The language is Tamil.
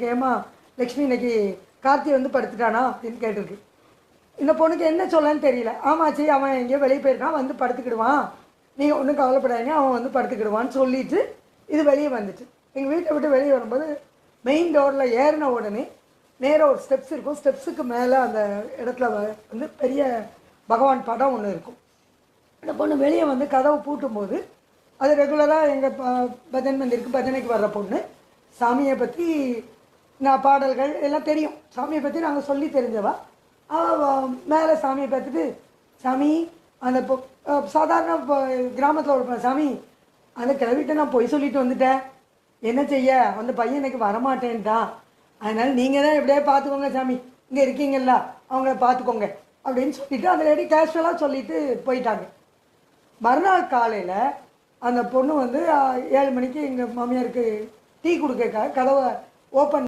கேட்டிருக்கு ஏமா லக்ஷ்மி இன்னைக்கு கார்த்தி வந்து படுத்துட்டானா அப்படின்னு கேட்டிருக்கு. இந்த பொண்ணுக்கு என்ன சொல்லன்னு தெரியல. ஆமாச்சி அவன் எங்கேயோ வெளியே போயிருக்கான் வந்து படுத்துக்கிடுவான். நீங்கள் ஒன்றும் கவலைப்படாதீங்க அவன் வந்து படுத்துக்கிடுவான்னு சொல்லிட்டு இது வெளியே வந்துச்சு. எங்கள் வீட்டை விட்டு வெளியே வரும்போது மெயின் டோரில் ஏறின உடனே நேராக ஒரு ஸ்டெப்ஸ் இருக்கும். ஸ்டெப்ஸுக்கு மேலே அந்த இடத்துல வ- வந்து பெரிய பகவான் படம் ஒன்று இருக்கும். அந்த பொண்ணு வெளியே வந்து கதவை பூட்டும்போது அது ரெகுலராக எங்கள் பஜன் மந்திருக்கு பஜனைக்கு வர்ற பொண்ணு சாமியை பற்றி நான் பாடல்கள் எல்லாம் தெரியும். சாமியை பற்றி நாங்கள் சொல்லி தெரிஞ்சவா? அவள் மேலே சாமியை பார்த்துட்டு சாமி அந்த பொ- சாதாரண இப்போ கிராமத்தில் ஒரு சாமி அந்த கிழவிட்ட நான் பொய் சொல்லிட்டு வந்துட்டேன். என்ன செய்ய? அந்த பையன் எனக்கு வரமாட்டேன்ட்டான். அதனால் நீங்கள் தான் எப்படியே பார்த்துக்கோங்க சாமி. இங்கே இருக்கீங்கல்ல அவங்கள பார்த்துக்கோங்க. அப்படின்னு சொல்லிட்டு அந்த லேடி கேஷுவலாக சொல்லிட்டு போயிட்டாங்க. மறுநாள் காலையில் அந்த பொண்ணு வந்து ஏழு மணிக்கு எங்கள் மாமியாருக்கு டீ கொடுக்க கதவை ஓப்பன்